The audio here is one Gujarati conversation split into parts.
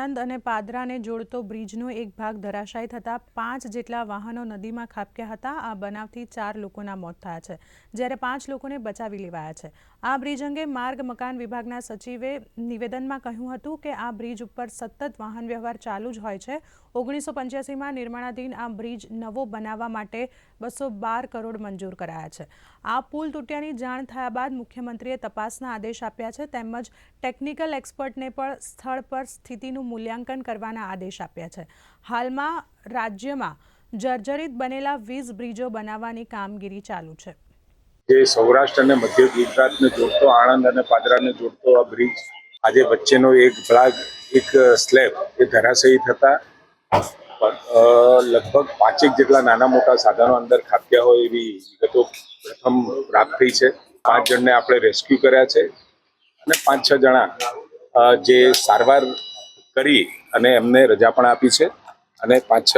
આણંદ અને પાદરાને જોડતો બ્રિજનો એક ભાગ ધરાશાયી થતાં પાંચ જેટલા વાહનો નદીમાં ખાબક્યા હતા. આ બનાવથી ચાર લોકોના મોત થયા છે, જ્યારે પાંચ લોકોને બચાવી લેવાયા છે. આ બ્રિજ અંગે માર્ગ મકાન વિભાગના સચિવે નિવેદનમાં કહ્યું હતું કે આ બ્રિજ ઉપર સતત વાહન વ્યવહાર ચાલુ જ હોય છે. ઓગણીસો પંચ્યાસીમાં નિર્માણાધીન આ બ્રિજ નવો બનાવવા માટે બસો બાર કરોડ મંજૂર કરાયા છે. આ પુલ તૂટ્યાની જાણ થયા બાદ મુખ્યમંત્રીએ તપાસના આદેશ આપ્યા છે, તેમજ ટેકનિકલ એક્સપર્ટને પણ સ્થળ પર સ્થિતિનું મૂલ્યાંકન કરવાના આદેશ આપ્યા છે. હાલમાં રાજ્યમાં જર્જરિત બનેલા વીસ બ્રિજો બનાવવાની કામગીરી ચાલુ છે. જે સૌરાષ્ટ્ર અને મધ્ય ગુજરાતને જોડતો, આણંદ અને પાદરાને જોડતો આ બ્રિજ આજે વચ્ચેનો એક ભાગ, એક સ્લેબ એ ધરાશયી થતા લગભગ પાંચેક જેટલા નાના મોટા સાધનો અંદર ખાપ્યા હોય એવી વિગતો પ્રથમ પ્રાપ્ત થઈ છે. પાંચ જણને આપણે રેસ્ક્યુ કર્યા છે અને પાંચ છ જણા જે સારવાર કરી અને એમને રજા પણ આપી છે અને પાંચ છ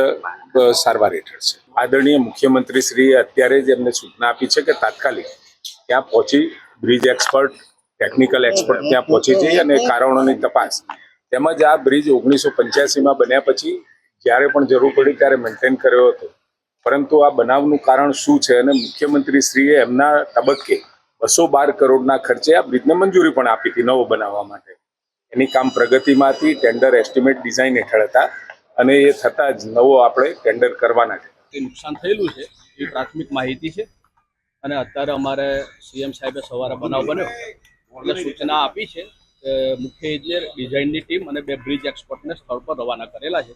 સારવાર હેઠળ છે. આદરણીય મુખ્યમંત્રી શ્રીએ અત્યારે જ એમને સૂચના આપી છે કે તાત્કાલિક ત્યાં પહોંચી બ્રિજ એક્સપર્ટ, ટેકનિકલ એક્સપર્ટ ત્યાં પહોંચી જઈ અને કારણોની તપાસ. તેમજ આ બ્રિજ ઓગણીસો પંચ્યાસીમાં બન્યા પછી જ્યારે પણ જરૂર પડી ત્યારે મેન્ટેન કર્યો હતો. પરંતુ આ બનાવનું કારણ શું છે અને મુખ્યમંત્રી શ્રીએ એમના તબક્કે બસો બાર કરોડના ખર્ચે આ બ્રિજને મંજૂરી પણ આપી હતી નવો બનાવવા માટે. એની કામ પ્રગતિમાં હતી ટેન્ડર એસ્ટિમેટ ડિઝાઇન હેઠળ હતા અને એ થતાં જ નવો આપણે ટેન્ડર કરવાના છે. નુકસાન થયેલું છે, એ પ્રાથમિક માહિતી છે. અને અત્યારે અમારે સીએમ સાહેબે સવારે બનાવ બન્યો. એટલે સૂચના આપી છે કે મુખ્ય એન્જિનિયર ડિઝાઇનની ટીમ અને બે બ્રિજ એક્સપર્ટને સ્થળ પર રવાના કરેલા છે.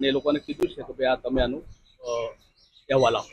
અને એ લોકોને કીધું છે કે ભાઈ આ તમે આનું અહેવાલ આપો.